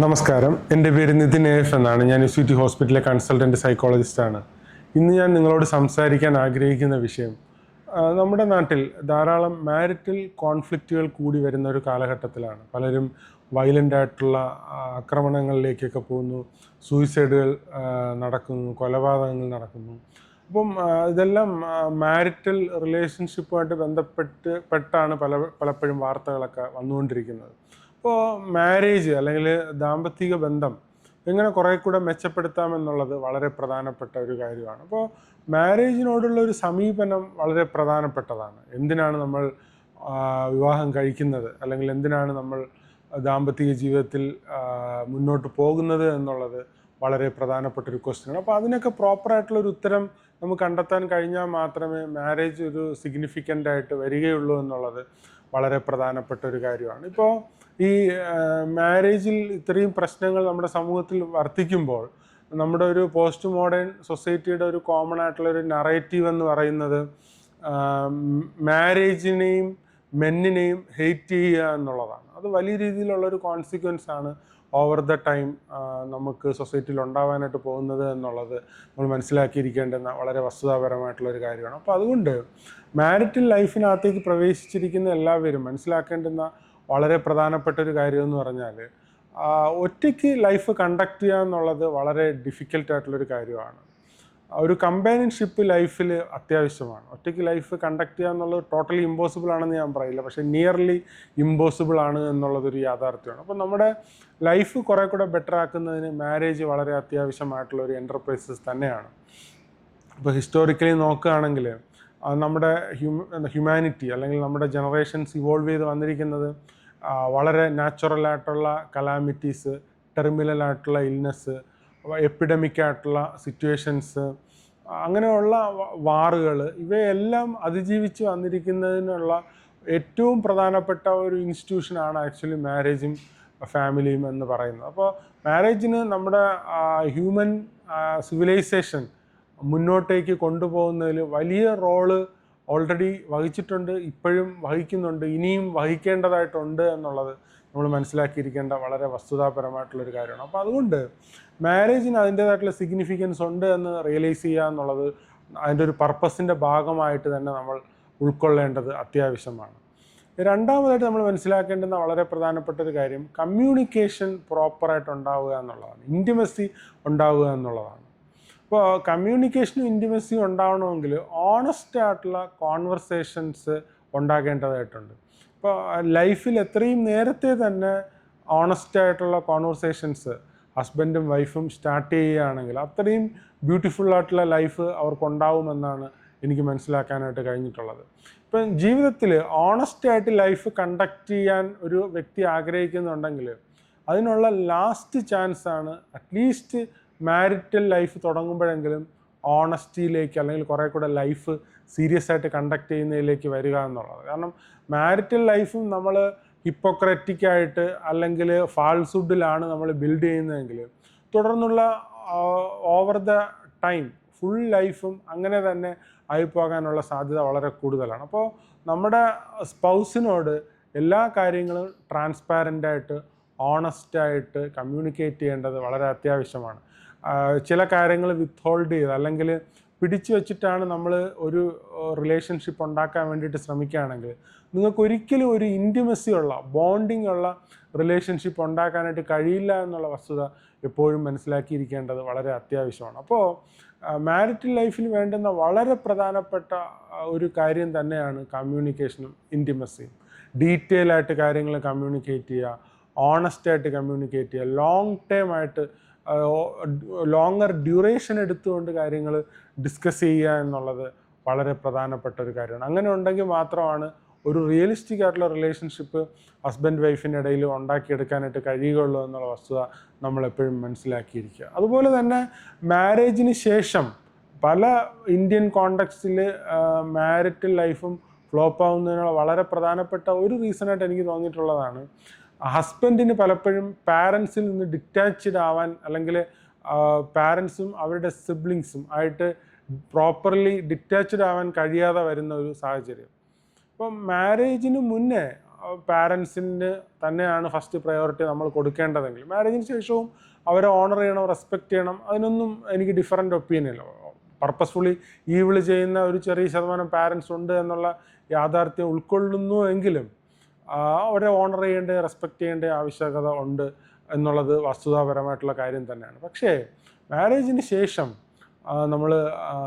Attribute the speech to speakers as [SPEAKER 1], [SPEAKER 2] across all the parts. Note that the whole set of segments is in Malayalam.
[SPEAKER 1] നമസ്കാരം. എന്റെ പേര് നിതിൻ എഫ് എന്നാണ്. ഞാൻ ടി ഹോസ്പിറ്റലിലെ കൺസൾട്ടന്റ് സൈക്കോളജിസ്റ്റാണ്. ഇന്ന് ഞാൻ നിങ്ങളോട് സംസാരിക്കാൻ ആഗ്രഹിക്കുന്ന വിഷയം നമ്മുടെ നാട്ടിൽ ധാരാളം മാരിറ്റൽ കോൺഫ്ലിക്റ്റുകൾ കൂടി വരുന്ന ഒരു കാലഘട്ടത്തിലാണ്. പലരും വയലന്റ് ആയിട്ടുള്ള ആക്രമണങ്ങളിലേക്കൊക്കെ പോകുന്നു സൂയിസൈഡുകൾ നടക്കുന്നു കൊലപാതകങ്ങൾ നടക്കുന്നു. അപ്പം ഇതെല്ലാം മാരിറ്റൽ റിലേഷൻഷിപ്പുമായിട്ട് ബന്ധപ്പെട്ട് പെട്ടാണ് പല പലപ്പോഴും വാർത്തകളൊക്കെ വന്നുകൊണ്ടിരിക്കുന്നത്. അപ്പോൾ മാരേജ് അല്ലെങ്കിൽ ദാമ്പത്തിക ബന്ധം എങ്ങനെ കുറേ കൂടെ മെച്ചപ്പെടുത്താമെന്നുള്ളത് വളരെ പ്രധാനപ്പെട്ട ഒരു കാര്യമാണ്. അപ്പോൾ മാരേജിനോടുള്ള ഒരു സമീപനം വളരെ പ്രധാനപ്പെട്ടതാണ്. എന്തിനാണ് നമ്മൾ വിവാഹം കഴിക്കുന്നത്? അല്ലെങ്കിൽ എന്തിനാണ് നമ്മൾ ദാമ്പത്തിക ജീവിതത്തിൽ മുന്നോട്ട് പോകുന്നത് എന്നുള്ളത് വളരെ പ്രധാനപ്പെട്ട ഒരു ക്വസ്റ്റ്യനാണ് അപ്പോൾ അതിനൊക്കെ പ്രോപ്പറായിട്ടുള്ള ഒരു ഉത്തരം നമുക്ക് കണ്ടെത്താൻ കഴിഞ്ഞാൽ മാത്രമേ മാരേജ് ഒരു സിഗ്നിഫിക്കന്റ് ആയിട്ട് വരികയുള്ളൂ എന്നുള്ളത് വളരെ പ്രധാനപ്പെട്ട ഒരു കാര്യമാണ്. ഇപ്പോൾ ഈ മാരേജിൽ ഇത്രയും പ്രശ്നങ്ങൾ നമ്മുടെ സമൂഹത്തിൽ വർദ്ധിക്കുമ്പോൾ നമ്മുടെ ഒരു പോസ്റ്റ് മോഡേൺ സൊസൈറ്റിയുടെ ഒരു കോമൺ ആയിട്ടുള്ള ഒരു നറേറ്റീവ് എന്ന് പറയുന്നത് മാരേജിനെയും മെന്നിനെയും ഹെയ്റ്റ് ചെയ്യുക എന്നുള്ളതാണ്. അത് വലിയ രീതിയിലുള്ള ഒരു കോൺസിക്വൻസ് ആണ് ഓവർ ദ ടൈം നമുക്ക് സൊസൈറ്റിയിൽ ഉണ്ടാവാനായിട്ട് പോകുന്നത് എന്നുള്ളത് നമ്മൾ മനസ്സിലാക്കിയിരിക്കേണ്ടുന്ന വളരെ വസ്തുതാപരമായിട്ടുള്ള ഒരു കാര്യമാണ്. അപ്പോൾ അതുകൊണ്ട് മാരിറ്റൽ ലൈഫിനകത്തേക്ക് പ്രവേശിച്ചിരിക്കുന്ന എല്ലാവരും മനസ്സിലാക്കേണ്ടുന്ന വളരെ പ്രധാനപ്പെട്ട ഒരു കാര്യം എന്ന് പറഞ്ഞാൽ ഒറ്റയ്ക്ക് ലൈഫ് കണ്ടക്ട് ചെയ്യുക എന്നുള്ളത് വളരെ ഡിഫിക്കൽട്ടായിട്ടുള്ളൊരു കാര്യമാണ്. ഒരു കമ്പാനിയൻഷിപ്പ് ലൈഫിൽ അത്യാവശ്യമാണ്. ഒറ്റയ്ക്ക് ലൈഫ് കണ്ടക്ട് ചെയ്യുക എന്നുള്ളത് ടോട്ടലി ഇമ്പോസിബിൾ ആണെന്ന് ഞാൻ പറയില്ല. പക്ഷേ നിയർലി ഇമ്പോസിബിൾ ആണ് എന്നുള്ളതൊരു യാഥാർത്ഥ്യമാണ്. അപ്പോൾ നമ്മുടെ ലൈഫ് കുറേ കൂടെ ബെറ്റർ ആക്കുന്നതിന് മാരേജ് വളരെ അത്യാവശ്യമായിട്ടുള്ള ഒരു എന്റർപ്രൈസസ് തന്നെയാണ്. ഇപ്പോൾ ഹിസ്റ്റോറിക്കലി നോക്കുകയാണെങ്കിൽ നമ്മുടെ ഹ്യൂ ഹ്യൂമാനിറ്റി അല്ലെങ്കിൽ നമ്മുടെ ജനറേഷൻസ് ഇവോൾവ് ചെയ്ത് വന്നിരിക്കുന്നത് വളരെ നാച്ചുറൽ ആയിട്ടുള്ള കലാമിറ്റീസ് ടെർമിനൽ ആയിട്ടുള്ള ഇൽനെസ് എപ്പിഡമിക് ആയിട്ടുള്ള സിറ്റുവേഷൻസ് അങ്ങനെയുള്ള വാറുകൾ ഇവയെല്ലാം അതിജീവിച്ച് വന്നിരിക്കുന്നതിനുള്ള ഏറ്റവും പ്രധാനപ്പെട്ട ഒരു ഇൻസ്റ്റിറ്റ്യൂഷനാണ് ആക്ച്വലി മാരേജും ഫാമിലിയും എന്ന് പറയുന്നത്. അപ്പോൾ മാരേജിന് നമ്മുടെ ഹ്യൂമൻ സിവിലൈസേഷൻ മുന്നോട്ടേക്ക് കൊണ്ടുപോകുന്നതിൽ വലിയ റോൾ ഓൾറെഡി വഹിച്ചിട്ടുണ്ട് ഇപ്പോഴും വഹിക്കുന്നുണ്ട് ഇനിയും വഹിക്കേണ്ടതായിട്ടുണ്ട് എന്നുള്ളത് നമ്മൾ മനസ്സിലാക്കിയിരിക്കേണ്ട വളരെ വസ്തുതാപരമായിട്ടുള്ളൊരു കാര്യമാണ്. അപ്പോൾ അതുകൊണ്ട് മാരേജിന് അതിന്റേതായിട്ടുള്ള സിഗ്നിഫിക്കൻസ് ഉണ്ട് എന്ന് റിയലൈസ് ചെയ്യുക എന്നുള്ളത് അതിന്റെ ഒരു പർപ്പസിന്റെ ഭാഗമായിട്ട് തന്നെ നമ്മൾ ഉൾക്കൊള്ളേണ്ടത് അത്യാവശ്യമാണ്. രണ്ടാമതായിട്ട് നമ്മൾ മനസ്സിലാക്കേണ്ടുന്ന വളരെ പ്രധാനപ്പെട്ട ഒരു കാര്യം കമ്മ്യൂണിക്കേഷൻ പ്രോപ്പറായിട്ട് ഉണ്ടാവുക എന്നുള്ളതാണ് ഇന്റിമസി ഉണ്ടാവുക എന്നുള്ളതാണ്. ഇപ്പോൾ കമ്മ്യൂണിക്കേഷനും ഇന്റിമസിയും ഉണ്ടാവണമെങ്കിൽ ഓണസ്റ്റ് ആയിട്ടുള്ള കോൺവെർസേഷൻസ് ഉണ്ടാകേണ്ടതായിട്ടുണ്ട്. ഇപ്പോൾ ലൈഫിൽ എത്രയും നേരത്തെ തന്നെ ഓണസ്റ്റ് ആയിട്ടുള്ള കോൺവെർസേഷൻസ് ഹസ്ബൻഡും വൈഫും സ്റ്റാർട്ട് ചെയ്യുകയാണെങ്കിൽ അത്രയും ബ്യൂട്ടിഫുൾ ആയിട്ടുള്ള ലൈഫ് അവർക്കുണ്ടാവുമെന്നാണ് എനിക്ക് മനസ്സിലാക്കാനായിട്ട് കഴിഞ്ഞിട്ടുള്ളത്. ഇപ്പം ജീവിതത്തിൽ ഓണസ്റ്റ് ആയിട്ട് ലൈഫ് കണ്ടക്ട് ചെയ്യാൻ ഒരു വ്യക്തി ആഗ്രഹിക്കുന്നുണ്ടെങ്കിൽ അതിനുള്ള ലാസ്റ്റ് ചാൻസാണ് അറ്റ്ലീസ്റ്റ് മാരിറ്റൽ ലൈഫ് തുടങ്ങുമ്പോഴെങ്കിലും ഓണസ്റ്റിയിലേക്ക് അല്ലെങ്കിൽ കുറേ കൂടെ ലൈഫ് സീരിയസ് ആയിട്ട് കണ്ടക്ട് ചെയ്യുന്നതിലേക്ക് വരിക എന്നുള്ളത്. കാരണം മാരിറ്റൽ ലൈഫും നമ്മൾ ഹിപ്പോക്രറ്റിക് ആയിട്ട് അല്ലെങ്കിൽ ഫാൾസുഡിലാണ് നമ്മൾ ബിൽഡ് ചെയ്യുന്നതെങ്കിൽ തുടർന്നുള്ള ഓവർ ദ ടൈം ഫുൾ ലൈഫും അങ്ങനെ തന്നെ ആയിപ്പോകാനുള്ള സാധ്യത വളരെ കൂടുതലാണ്. അപ്പോൾ നമ്മുടെ സ്പൗസിനോട് എല്ലാ കാര്യങ്ങളും ട്രാൻസ്പാരന്റ് ആയിട്ട് ഓണസ്റ്റ് ആയിട്ട് കമ്മ്യൂണിക്കേറ്റ് ചെയ്യേണ്ടത് വളരെ അത്യാവശ്യമാണ്. ചില കാര്യങ്ങൾ വിത്ത്ഹോൾഡ് ചെയ്ത് അല്ലെങ്കിൽ പിടിച്ചു വെച്ചിട്ടാണ് നമ്മൾ ഒരു റിലേഷൻഷിപ്പ് ഉണ്ടാക്കാൻ വേണ്ടിയിട്ട് ശ്രമിക്കുകയാണെങ്കിൽ നിങ്ങൾക്ക് ഒരിക്കലും ഒരു ഇന്റിമസി ഉള്ള ബോണ്ടിങ് ഉള്ള റിലേഷൻഷിപ്പ് ഉണ്ടാക്കാനായിട്ട് കഴിയില്ല എന്നുള്ള വസ്തുത എപ്പോഴും മനസ്സിലാക്കിയിരിക്കേണ്ടത് വളരെ അത്യാവശ്യമാണ്. അപ്പോൾ മാരിറ്റൽ ലൈഫിൽ വേണ്ടുന്ന വളരെ പ്രധാനപ്പെട്ട ഒരു കാര്യം തന്നെയാണ് കമ്മ്യൂണിക്കേഷനും ഇന്റിമസിയും ഡീറ്റെയിൽ ആയിട്ട് കാര്യങ്ങൾ കമ്മ്യൂണിക്കേറ്റ് ചെയ്യുക ഓണസ്റ്റായിട്ട് കമ്മ്യൂണിക്കേറ്റ് ചെയ്യുക ലോങ് ടേം ആയിട്ട് ലോങ്ങർ ഡ്യൂറേഷൻ എടുത്തുകൊണ്ട് കാര്യങ്ങൾ ഡിസ്കസ് ചെയ്യുക എന്നുള്ളത് വളരെ പ്രധാനപ്പെട്ട ഒരു കാര്യമാണ്. അങ്ങനെ ഉണ്ടെങ്കിൽ മാത്രമാണ് ഒരു റിയലിസ്റ്റിക് ആയിട്ടുള്ള റിലേഷൻഷിപ്പ് ഹസ്ബൻഡ് വൈഫിന്റെ ഇടയിൽ ഉണ്ടാക്കിയെടുക്കാനായിട്ട് കഴിയുകയുള്ളൂ എന്നുള്ള വസ്തുത നമ്മൾ എപ്പോഴും മനസ്സിലാക്കിയിരിക്കുക. അതുപോലെ തന്നെ മാരേജിന് ശേഷം പല ഇന്ത്യൻ കോണ്ടക്സ്റ്റിൽ മാരിറ്റൽ ലൈഫും ഫ്ലോപ്പ് ആവുന്നതിനുള്ള വളരെ പ്രധാനപ്പെട്ട ഒരു റീസണായിട്ട് എനിക്ക് തോന്നിയിട്ടുള്ളതാണ് ഹസ്ബൻഡിന് പലപ്പോഴും പാരൻസിൽ നിന്ന് ഡിറ്റാച്ച്ഡ് ആവാൻ അല്ലെങ്കിൽ പാരൻസും അവരുടെ സിബ്ലിങ്സും ആയിട്ട് പ്രോപ്പർലി ഡിറ്റാച്ച്ഡ് ആവാൻ കഴിയാതെ വരുന്ന ഒരു സാഹചര്യം. അപ്പം മാരേജിന് മുന്നേ പാരൻസിന് തന്നെയാണ് ഫസ്റ്റ് പ്രയോറിറ്റി നമ്മൾ കൊടുക്കേണ്ടതെങ്കിൽ മാരേജിന് ശേഷവും അവരെ ഓണർ ചെയ്യണം റെസ്പെക്റ്റ് ചെയ്യണം അതിനൊന്നും എനിക്ക് ഡിഫറെന്റ് ഒപ്പീനിയൻ പർപ്പസ്ഫുള്ളി ഈവിൾ ചെയ്യുന്ന ഒരു ചെറിയ ശതമാനം പാരൻസ് ഉണ്ട് എന്നുള്ള യാഥാർത്ഥ്യം ഉൾക്കൊള്ളുന്നു എങ്കിലും അവരെ ഓണർ ചെയ്യേണ്ട റെസ്പെക്ട് ചെയ്യേണ്ട ആവശ്യകത ഉണ്ട് എന്നുള്ളത് വസ്തുതാപരമായിട്ടുള്ള കാര്യം തന്നെയാണ്. പക്ഷേ മാരേജിന് ശേഷം നമ്മൾ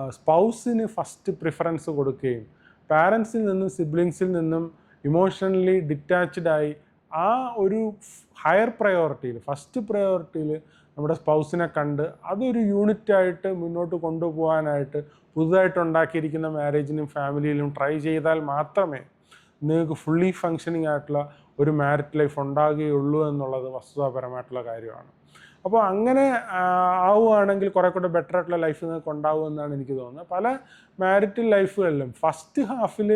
[SPEAKER 1] സ്പൗസിന് ഫസ്റ്റ് പ്രിഫറൻസ് കൊടുക്കുകയും പാരൻസിൽ നിന്നും സിബ്ലിങ്സിൽ നിന്നും ഇമോഷണലി ഡിറ്റാച്ച്ഡ് ആയി ആ ഒരു ഹയർ പ്രയോറിറ്റിയിൽ ഫസ്റ്റ് പ്രയോറിറ്റിയിൽ നമ്മുടെ സ്പൗസിനെ കണ്ട് അതൊരു യൂണിറ്റായിട്ട് മുന്നോട്ട് കൊണ്ടുപോകാനായിട്ട് പുതുതായിട്ട് ഉണ്ടാക്കിയിരിക്കുന്ന മാരേജിനും ഫാമിലിയിലും ട്രൈ ചെയ്താൽ മാത്രമേ നിങ്ങൾക്ക് ഫുള്ളി ഫങ്ഷനിങ് ആയിട്ടുള്ള ഒരു മാരിറ്റ് ലൈഫ് ഉണ്ടാകുകയുള്ളൂ എന്നുള്ളത് വസ്തുതാപരമായിട്ടുള്ള കാര്യമാണ്. അപ്പോൾ അങ്ങനെ ആവുകയാണെങ്കിൽ കുറെ കൂടെ ബെറ്റർ ആയിട്ടുള്ള ലൈഫ് നിങ്ങൾക്ക് ഉണ്ടാകുമെന്നാണ് എനിക്ക് തോന്നുന്നത്. പല മാരിറ്റൽ ലൈഫുകളിലും ഫസ്റ്റ് ഹാഫിൽ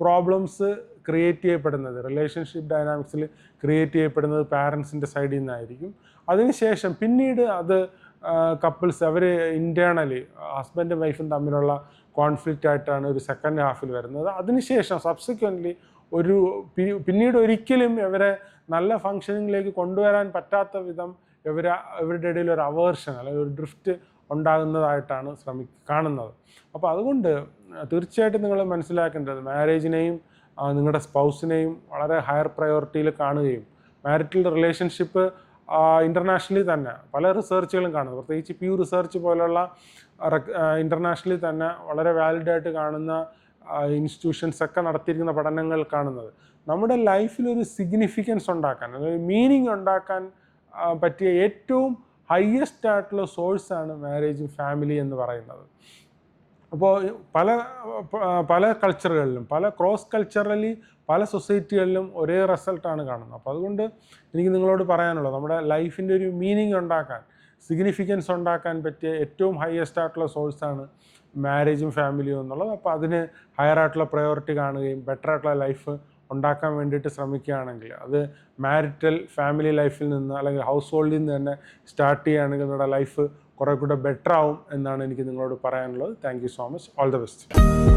[SPEAKER 1] പ്രോബ്ലംസ് ക്രിയേറ്റ് ചെയ്യപ്പെടുന്നത് റിലേഷൻഷിപ്പ് ഡൈനാമിക്സിൽ ക്രിയേറ്റ് ചെയ്യപ്പെടുന്നത് പാരൻസിന്റെ സൈഡിൽ നിന്നായിരിക്കും. അതിനുശേഷം പിന്നീട് അത് കപ്പിൾസ് അവർ ഇന്റേർണലി ഹസ്ബൻഡും വൈഫും തമ്മിലുള്ള കോൺഫ്ലിക്റ്റ് ആയിട്ടാണ് ഒരു സെക്കൻഡ് ഹാഫിൽ വരുന്നത്. അതിനുശേഷം സബ്സിക്വന്റ്ലി ഒരു പിന്നീട് ഒരിക്കലും ഇവരെ നല്ല ഫങ്ഷനിങ്ങിലേക്ക് കൊണ്ടുവരാൻ പറ്റാത്ത വിധം ഇവർ ഇവരുടെ ഇടയിൽ ഒരു അവേർഷൻ അല്ലെങ്കിൽ ഒരു ഡ്രിഫ്റ്റ് ഉണ്ടാകുന്നതായിട്ടാണ് ശ്രമി കാണുന്നത്. അപ്പോൾ അതുകൊണ്ട് തീർച്ചയായിട്ടും നിങ്ങൾ മനസ്സിലാക്കേണ്ടത് മാരേജിനെയും നിങ്ങളുടെ സ്പൗസിനെയും വളരെ ഹയർ പ്രയോറിറ്റിയിൽ കാണുകയും മാരിറ്റൽ റിലേഷൻഷിപ്പ് ഇന്റർനാഷണലി തന്നെ. പല റിസർച്ചുകളും കാണുന്നത് പ്രത്യേകിച്ച് പ്യൂ റിസർച്ച് പോലുള്ള ഇന്റർനാഷണലി തന്നെ വളരെ വാലിഡ് ആയിട്ട് കാണുന്ന ഇൻസ്റ്റിറ്റ്യൂഷൻസ് ഒക്കെ നടത്തിയിരിക്കുന്ന പഠനങ്ങൾ കാണുന്നത്. നമ്മുടെ ലൈഫിൽ ഒരു സിഗ്നിഫിക്കൻസ് ഉണ്ടാക്കാൻ അല്ലെങ്കിൽ മീനിങ് ഉണ്ടാക്കാൻ പറ്റിയ ഏറ്റവും ഹയസ്റ്റ് ആയിട്ടുള്ള സോഴ്സാണ് മാരേജും ഫാമിലി എന്ന് പറയുന്നത്. അപ്പോൾ പല പല കൾച്ചറുകളിലും പല ക്രോസ് കൾച്ചറലി പല സൊസൈറ്റികളിലും ഒരേ റിസൾട്ടാണ് കാണുന്നത്. അപ്പോൾ അതുകൊണ്ട് എനിക്ക് നിങ്ങളോട് പറയാനുള്ളത് നമ്മുടെ ലൈഫിന്റെ ഒരു മീനിങ് ഉണ്ടാക്കാൻ സിഗ്നിഫിക്കൻസ് ഉണ്ടാക്കാൻ പറ്റിയ ഏറ്റവും ഹയസ്റ്റ് ആയിട്ടുള്ള സോഴ്സാണ് മാരേജും ഫാമിലിയും എന്നുള്ളത്. അപ്പോൾ അതിന് ഹയർ ആയിട്ടുള്ള പ്രയോറിറ്റി കാണുകയും ബെറ്റർ ആയിട്ടുള്ള ലൈഫ് ഉണ്ടാക്കാൻ വേണ്ടിയിട്ട് ശ്രമിക്കുകയാണെങ്കിൽ അത് മാരിറ്റൽ ഫാമിലി ലൈഫിൽ നിന്ന് അല്ലെങ്കിൽ ഹൗസ് ഹോൾഡിൽ നിന്ന് തന്നെ സ്റ്റാർട്ട് ചെയ്യുകയാണെങ്കിൽ നിങ്ങളുടെ ലൈഫ് കുറേ കൂടെ ബെറ്റർ ആവും എന്നാണ് എനിക്ക് നിങ്ങളോട് പറയാനുള്ളത്. Thank so much all the best